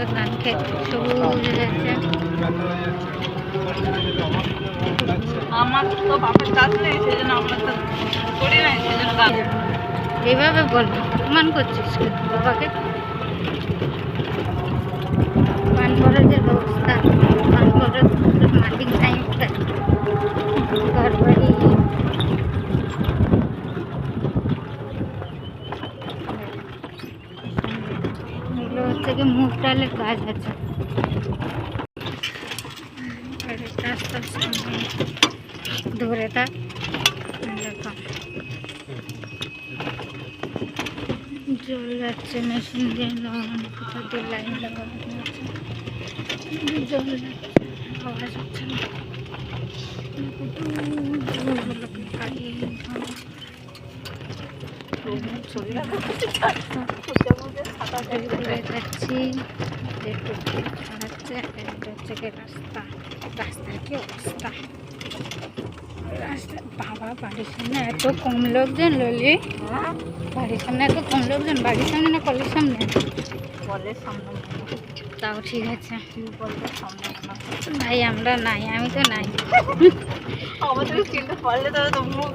সুন্দর ধান খেত সবুজ হয়ে যাচ্ছে। আমার তো বাপের কাজ নেই সেই আমরা তো করি নাই সেই এইভাবে বল প্রমাণ করছিস বাবাকে? এগুলো হচ্ছে কি মুগ ডালের গাছ আছে আর এটা আস্তে আস্তে ধরে থাক দেখো জল যাচ্ছে মেশিন দিয়ে লাগানো কোথা দিয়ে লাইন লাগানো হচ্ছে জল যাচ্ছে পাওয়া যাচ্ছে না জলগুলোকে কাটিয়ে নিতে হবে। এদিকে যাচ্ছি একটু হচ্ছে রাস্তা রাস্তার কি অবস্থা? রাস্তা বাবা বাড়ির সামনে এত কম লোকজন ললি। বাড়ির সামনে এত কম লোকজন বাড়ির সামনে না কলের সামনে? বলে সামনে তাও ঠিক আছে। ভাই আমরা নাই আমি তো নাই। আমাদের কিন্তু পড়লে তো মুখ